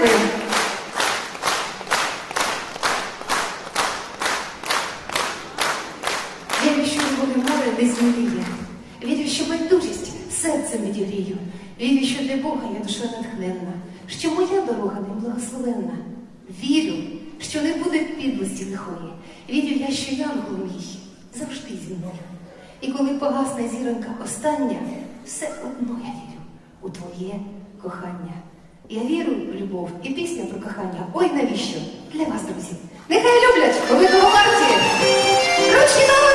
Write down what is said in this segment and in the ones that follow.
ви. Вірю, що любові море десь зміліє. Вірю, що байдужість серцем відігрію. Вірю, що для Бога я душа натхненна, що моя дорога не благословенна. Вірю, що не буде підлості лихої. Вірю я, що янгол мій завжди зі мною. І коли погасне зіронка остання, все одно я вірю у твоє кохання. Я вірю в любов і пісня про кохання. Ой, навіщо? Для вас, друзі. Нехай люблять! Ви до партії! Ручки на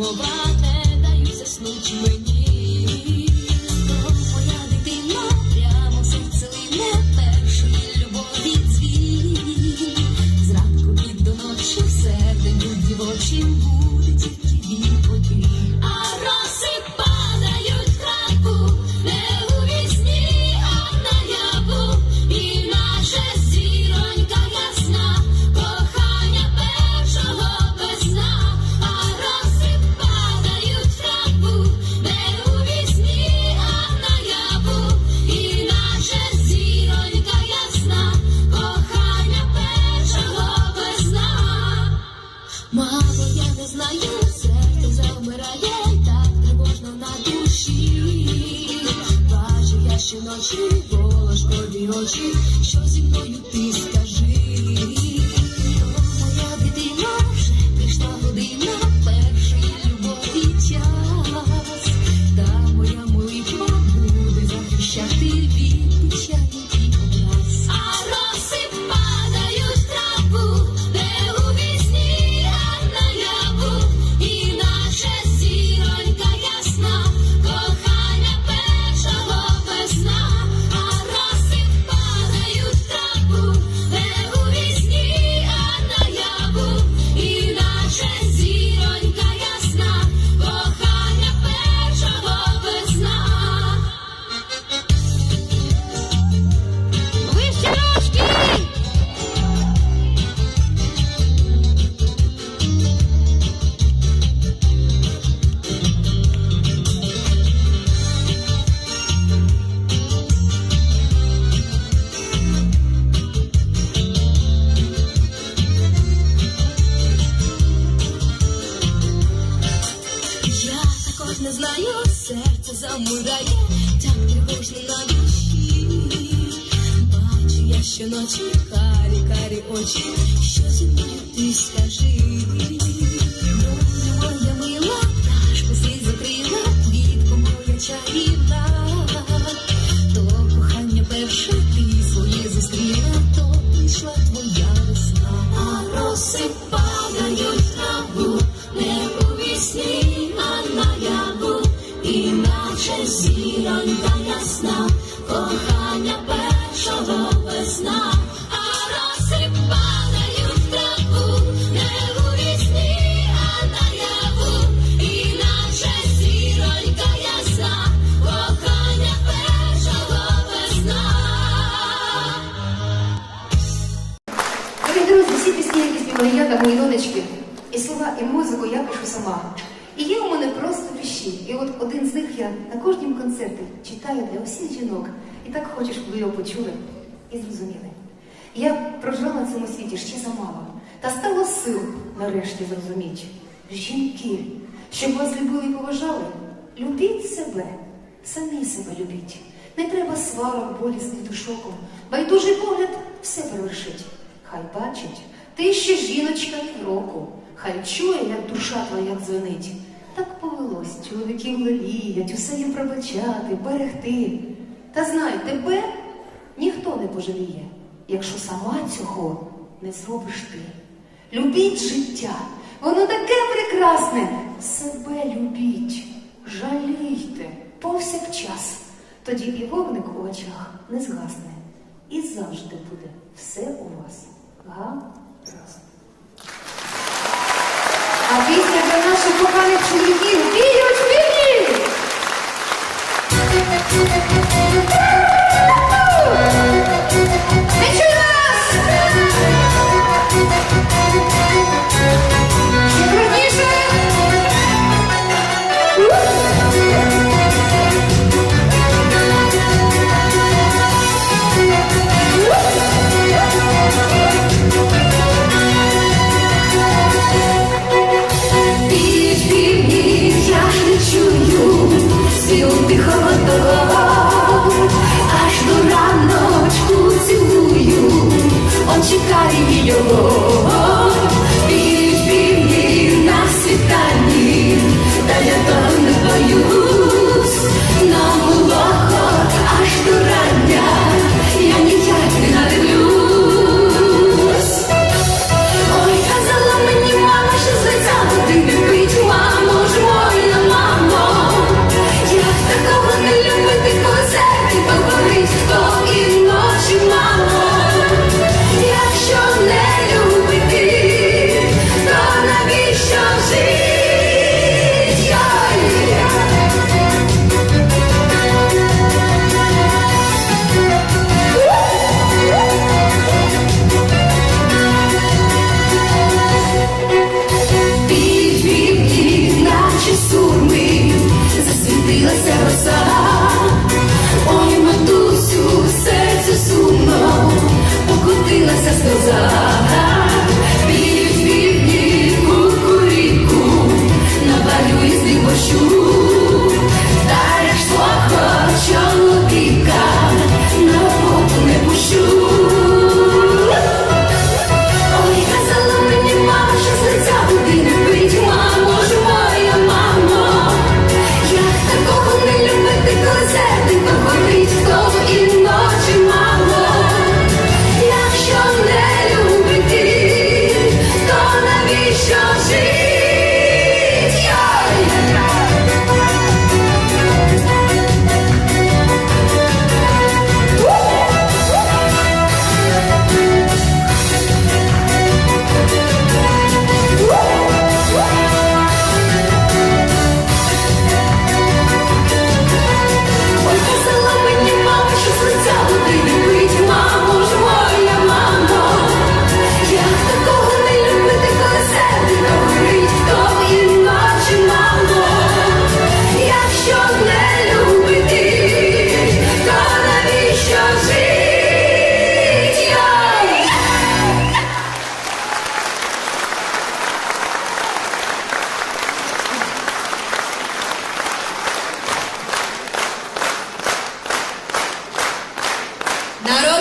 слова не дають заснуть мені. shows e põe o Ну, моя мила, пташко слід закрила, квітку моя чарівна. І так щоб ви його почули і зрозуміли. Я прожила на цьому світі ще замало, та стало сил нарешті зрозуміти. Жінки, щоб вас любили і поважали, любіть себе, самі себе любіть. Не треба сварок, болісних душоку. Байдужий погляд все перевершить. Хай бачить, ти ще жіночка від року. Хай чує, як душа твоя дзвенить. Так повелось, чоловіків леліять, усе їм пробачати, берегти. Та знай, тебе ніхто не пожаліє, якщо сама цього не зробиш ти. Любіть життя, воно таке прекрасне. Себе любіть, жалійте повсякчас. Тоді і вогник у очах не згасне. І завжди буде все у вас гаразд. А пісня для наших коханих чоловіків віють, Thank you. Jorge. Claro